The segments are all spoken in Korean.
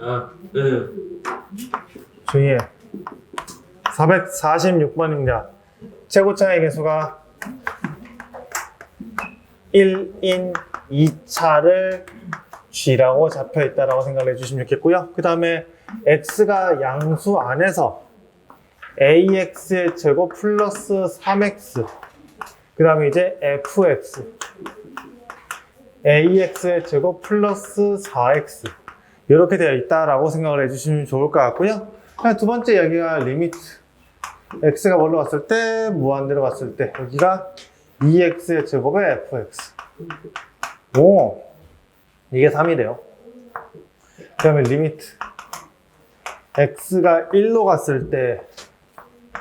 아, 네. 조용히 해. 446번입니다. 최고 차의 개수가 1인 2차를 G라고 잡혀 있다라고 생각을 해주시면 좋겠고요. 그 다음에 X가 양수 안에서 AX의 제곱 플러스 3X 그 다음에 이제 FX AX의 제곱 플러스 4X 이렇게 되어 있다라고 생각을 해주시면 좋을 것 같고요. 두 번째 이야기가 리미트. x가 뭘로 갔을 때, 무한대로 갔을 때, 여기가 2x의 제곱에 fx. 오, 이게 3이래요. 그 다음에 리미트. x가 1로 갔을 때,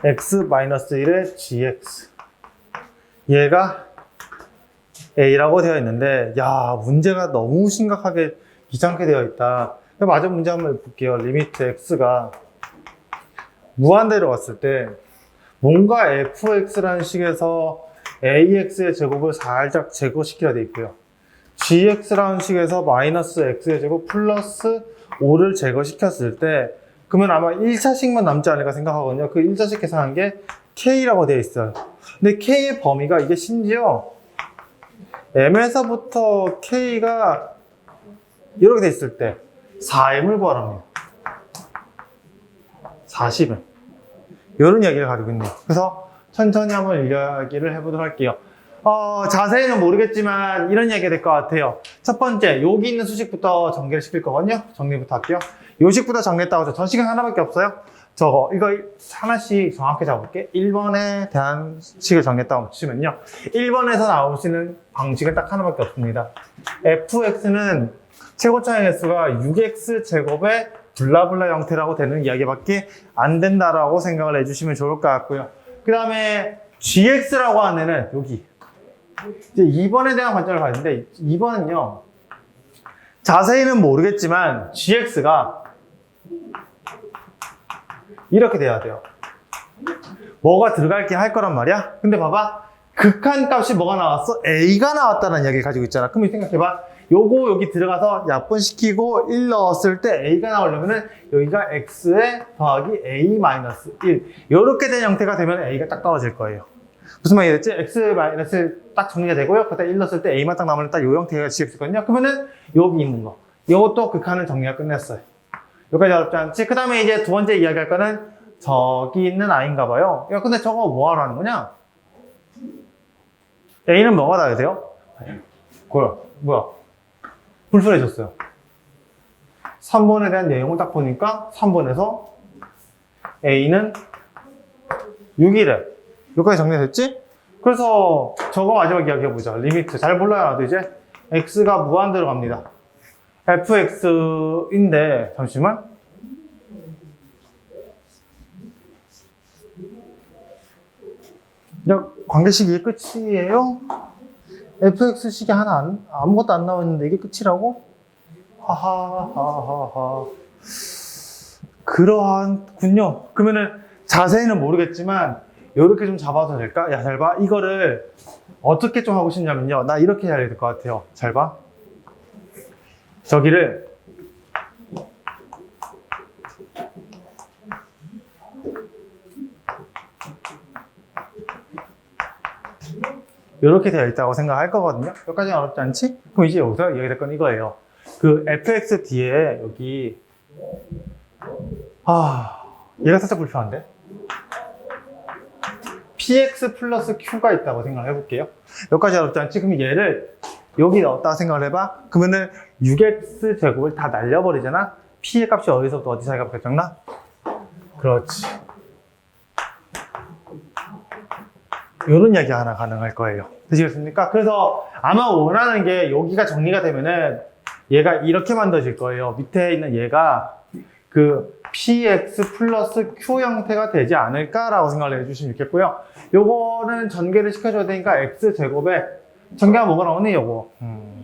x-1의 gx. 얘가 a라고 되어 있는데, 야, 문제가 너무 심각하게 귀찮게 되어 있다. 맞은 문제 한번 볼게요. 리미트 x가 무한대로 갔을 때 뭔가 fx라는 식에서 ax의 제곱을 살짝 제거시켜야 돼 있고요. gx라는 식에서 마이너스 x의 제곱 플러스 5를 제거시켰을 때 그러면 아마 1차식만 남지 않을까 생각하거든요. 그 1차식 계산한 게 k라고 되어 있어요. 근데 k의 범위가 이게 심지어 m에서부터 k가 이렇게 돼 있을 때 4m을 구하랍니다. 40은. 이런 이야기를 가지고 있네요. 그래서 천천히 한번 이야기를 해보도록 할게요. 어, 자세히는 모르겠지만 이런 이야기가 될 것 같아요. 첫 번째, 여기 있는 수식부터 전개를 시킬 거거든요. 정리부터 할게요. 요식부터 정리했다고 해서 전 시간 하나밖에 없어요. 저거, 이거 하나씩 정확히 잡아볼게. 1번에 대한 식을 정리했다고 치면요. 1번에서 나올 수 있는 방식은 딱 하나밖에 없습니다. fx는 최고차의 개수가 6x 제곱의 블라블라 형태라고 되는 이야기밖에 안 된다라고 생각을 해주시면 좋을 것 같고요. 그 다음에 gx라고 하는 애는 여기 이제 2번에 대한 관점을 가는데 2번은요 자세히는 모르겠지만 gx가 이렇게 돼야 돼요. 뭐가 들어갈 게 할 거란 말이야. 근데 봐봐 극한 값이 뭐가 나왔어? a가 나왔다는 이야기를 가지고 있잖아. 그럼 생각해봐. 요거 여기 들어가서 약분시키고 1 넣었을 때 a가 나오려면은 여기가 x에 더하기 a 마이너스 1 이렇게 된 형태가 되면 a가 딱 떨어질 거예요. 무슨 말이 됐지? x 마이너스 딱 정리가 되고요. 그다음 1 넣었을 때 a만 딱 나오면 딱 요 형태가 gx거든요. 그러면은 여기 있는 거 이것도 극한은 정리가 끝냈어요. 여기까지 어렵지 않지? 그 다음에 이제 두 번째 이야기할 거는 저기 있는 아인가 봐요. 야 근데 저거 뭐 하러 하는 거냐? a는 뭐가 나야 돼요? 뭐야? 뭐야? 불편해졌어요. 3번에 대한 내용을 딱 보니까 3번에서 A는 6이래. 여기까지 정리됐지? 그래서 저거 마지막 이야기 해보자. 리미트. 잘 몰라요, 나도 이제. X가 무한대로 갑니다. fx인데, 잠시만. 야, 관계식 이게 끝이에요? Fx식이 하나 안, 아무것도 안 나왔는데 이게 끝이라고? 하하하하하. 그러한군요. 그러면은 자세히는 모르겠지만 이렇게 좀 잡아도 될까? 야, 잘 봐. 이거를 어떻게 좀 하고 싶냐면요. 나 이렇게 해야 될 것 같아요. 잘 봐. 저기를 이렇게 되어 있다고 생각할 거거든요. 여기까지는 어렵지 않지? 그럼 이제 여기서 얘기할 건 이거예요. 그 fx 뒤에 여기 아 얘가 살짝 불편한데? px 플러스 q가 있다고 생각을 해볼게요. 여기까지 어렵지 않지? 그럼 얘를 여기 넣었다고 생각을 해봐. 그러면은 6x 제곱을 다 날려버리잖아? p의 값이 어디서부터 어디 사이가 결정나? 그렇지. 이런 이야기 하나 가능할 거예요. 되시겠습니까? 그래서 아마 원하는 게 여기가 정리가 되면은 얘가 이렇게 만들어질 거예요. 밑에 있는 얘가 그 px 플러스 q 형태가 되지 않을까라고 생각을 해주시면 좋겠고요. 요거는 전개를 시켜줘야 되니까 x 제곱에 전개하면 뭐가 나오니 요거. 음.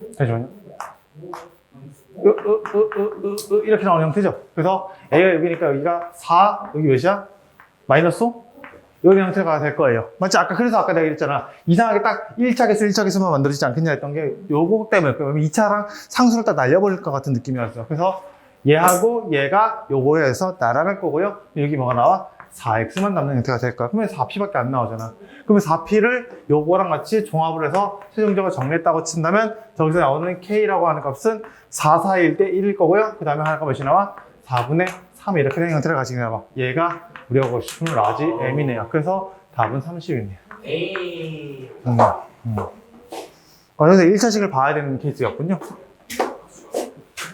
X 제곱 플러스 X 마이너스 A 마이너스 A 6인가? 잠시만요. 으, 으, 으, 으, 으, 으, 이렇게 나오는 형태죠. 그래서 A가 여기니까 여기가 4, 여기 몇이야? 마이너스 5? 이런 형태가 될 거예요. 맞지? 아까 그래서 아까 내가 그랬잖아. 이상하게 딱 1차 개수, 1차 개수만 만들어지지 않겠냐 했던 게 요거 때문에. 그러면 2차랑 상수를 딱 날려버릴 것 같은 느낌이었어요. 그래서 얘하고 얘가 요거에서 날아갈 거고요. 여기 뭐가 나와? 4x만 남는 형태가 될 거야. 그러면 4p밖에 안 나오잖아. 그러면 4p를 요거랑 같이 종합을 해서 최종적으로 정리했다고 친다면 저기서 나오는 k라고 하는 값은 4, 4, 1대 1일 거고요. 그 다음에 하나가 몇이 나와? 4분의 3 이렇게 된 형태를 가지게 나와. 얘가 우리가 보고 싶은 라지 m이네요. 그래서 답은 30이네요. 에이. 음, 음. 어, 그래서 1차식을 봐야 되는 케이스였군요.